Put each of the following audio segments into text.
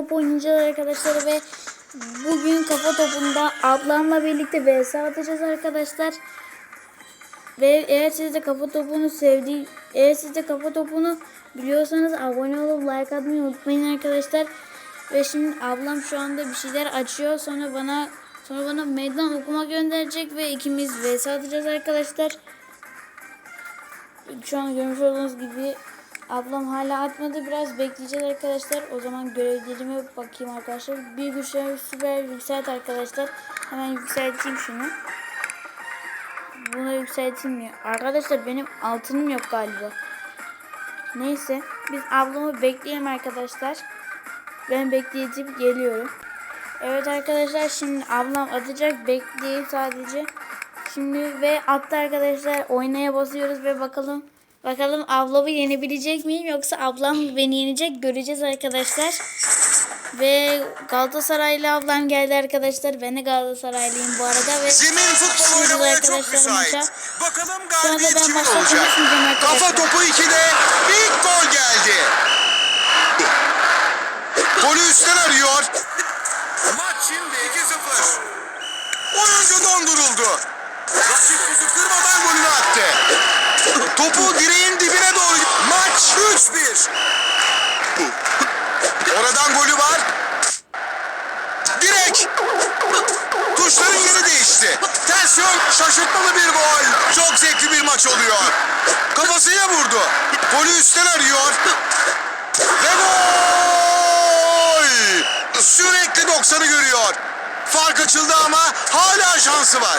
top oynayacağız arkadaşlar ve bugün kafa topunda ablamla birlikte vs atacağız arkadaşlar. Ve eğer siz de kafa topunu sevdiği, eğer siz de kafa topunu biliyorsanız abone olup like atmayı unutmayın arkadaşlar. Ve şimdi ablam şu anda bir şeyler açıyor. Sonra bana sonra bana meydan okuma gönderecek ve ikimiz vs atacağız arkadaşlar. Şu an görmüş olduğunuz gibi ablam hala atmadı. Biraz bekleyeceğiz arkadaşlar. O zaman görevlerime bakayım arkadaşlar. Bir güçler süper yükselt arkadaşlar. Hemen yükselteyim şunu. Buna yükseltilmiyor. Arkadaşlar benim altınım yok galiba. Neyse. Biz ablamı bekleyelim arkadaşlar. Ben bekleyip geliyorum. Evet arkadaşlar şimdi ablam atacak. Bekleyin sadece. Şimdi ve attı arkadaşlar. Oynaya basıyoruz ve bakalım. Bakalım ablamı yenebilecek miyim yoksa ablam beni yenecek göreceğiz arkadaşlar. Ve Galatasaraylı ablam geldi arkadaşlar. Ben de Galatasaraylıyım bu arada ve Zemin futbol oynamaya çok müsait. Bakalım galibiyet kimin başta olacak? Kafa topu 2'de ilk gol geldi. Golü üstten arıyor. Maç şimdi 2-0. Oyuncu donduruldu. Rakip kırmadan golünü 3-1. Oradan golü var. Direk. Tuşların yeri değişti. Ters yön şaşırtmalı bir gol. Çok zevkli bir maç oluyor. Kafasıyla vurdu. Golü üstten arıyor. Ve gol! Sürekli 90'ı görüyor. Fark açıldı ama hala şansı var.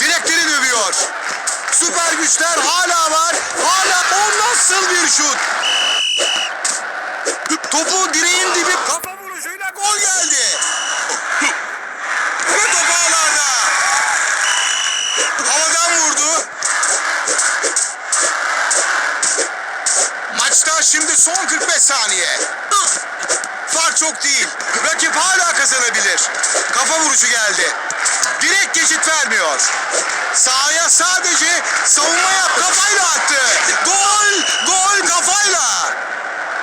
Direkleri dövüyor. Süper güçler hala var. Hala o nasıl bir şut? Topu direğin dibi kafa vuruşuyla gol geldi. Ve top ağlarda. Havadan vurdu. Maçta şimdi son 45 saniye. Fark çok değil. Rakip hala kazanabilir. Kafa vuruşu geldi. Direkt geçit vermiyor. Sahaya sadece savunma yap kafayla attı. Gol! Gol kafayla.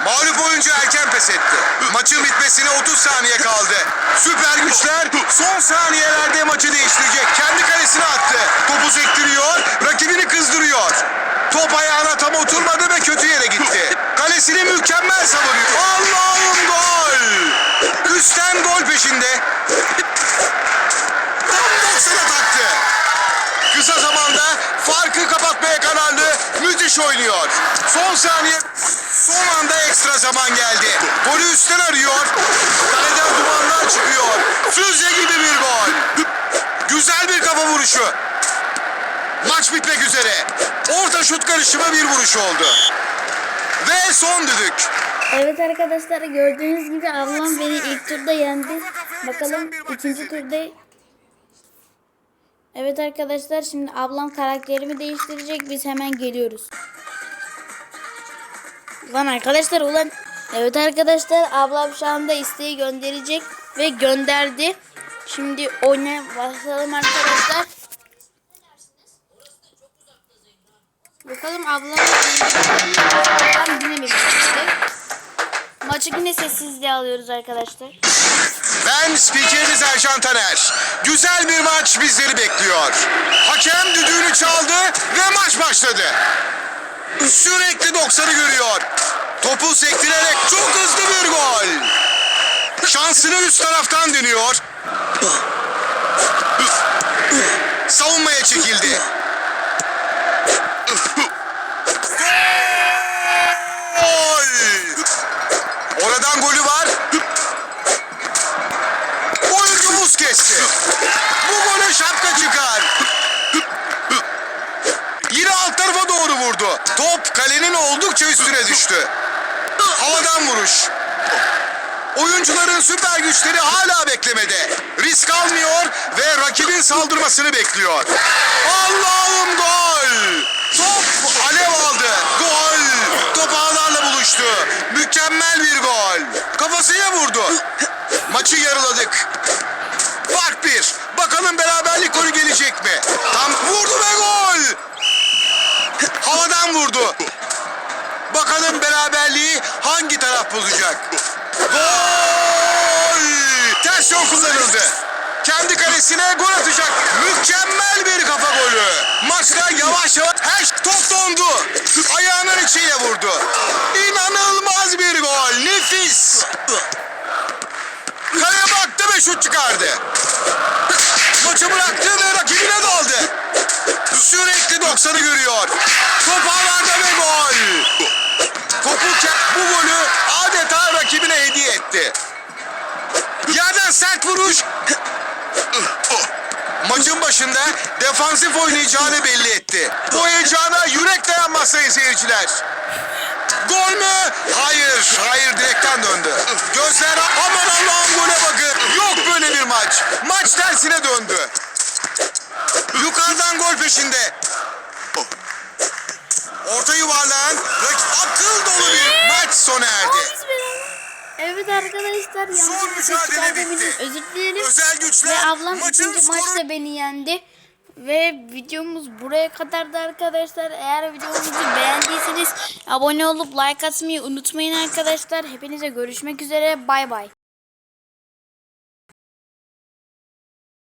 Mağlup oyuncu erken pes etti. Maçın bitmesine 30 saniye kaldı. Süper güçler son saniyelerde maçı değiştirecek. Kendi kalesine attı. Topu sektiriyor, rakibini kızdırıyor. Top ayağına tam oturmadı ve kötü yere gitti. Kalesini mükemmel savunuyor. Allah'ım gol! Üstten gol peşinde. Kararlı müthiş oynuyor. Son saniye son anda ekstra zaman geldi. Golü üstten arıyor. Kaleden dumanlar çıkıyor. Füze gibi bir gol. Güzel bir kafa vuruşu. Maç bitmek üzere. Orta şut karışımı bir vuruş oldu. Ve son düdük. Evet arkadaşlar gördüğünüz gibi ablam beni ilk turda yendi. Bakalım ikinci turda Evet arkadaşlar şimdi ablam karakterimi değiştirecek. Biz hemen geliyoruz. Ulan arkadaşlar ulan. Evet arkadaşlar ablam şu anda isteği gönderecek ve gönderdi. Şimdi oyuna başlayalım arkadaşlar. Bakalım ablam mi bilecek? Maçı yine sessizliğe alıyoruz arkadaşlar. Ben spikeriniz Erşan Taner. Güzel bir maç bizleri bekliyor. Hakem düdüğünü çaldı ve maç başladı. Sürekli 90'ı görüyor. Topu sektirerek çok hızlı bir gol. Şansını üst taraftan dönüyor. Savunmaya çekildi. Üstüne düştü. Havadan vuruş. Oyuncuların süper güçleri hala beklemede. Risk almıyor ve rakibin saldırmasını bekliyor. Allah'ım gol! Top alev aldı. Gol! Top ağlarla buluştu. Mükemmel bir gol. Kafasıyla vurdu. Maçı yarıladık. Fark bir. Bakalım beraberlik golü gelecek mi? Tam vurdu ve gol! Havadan vurdu. Bakalım beraberliği hangi taraf bulacak? Gol! Ters yol kullanıldı. Kendi kalesine gol atacak. Mükemmel bir kafa golü. Maçta yavaş yavaş her şey top dondu. Ayağının içiyle vurdu. İnanılmaz bir gol. Nefis. Kaleye baktı ve şut çıkardı. Maçı bıraktı ve rakibine daldı. Sürekli 90'ı görüyor. Top ağlarda ve gol. Topu ke- bu golü adeta rakibine hediye etti. Yerden sert vuruş. Maçın başında defansif oynayacağını belli etti. Bu heyecana yürek dayanmaz sayın seyirciler. Gol mü? Hayır, hayır direkten döndü. Gözler aman Allah'ım gole bakın. Yok böyle bir maç. Maç tersine döndü. Yukarıdan gol peşinde. Orta yuvarlayan rak- akıl dolu bir maç sona erdi. Evet arkadaşlar yanlış mücadele bitti. özür dilerim. Özel Ve güçler ablam maçın ikinci skoru maçta beni yendi. Ve videomuz buraya kadardı arkadaşlar. Eğer videomuzu beğendiyseniz abone olup like atmayı unutmayın arkadaşlar. Hepinize görüşmek üzere. Bay bay.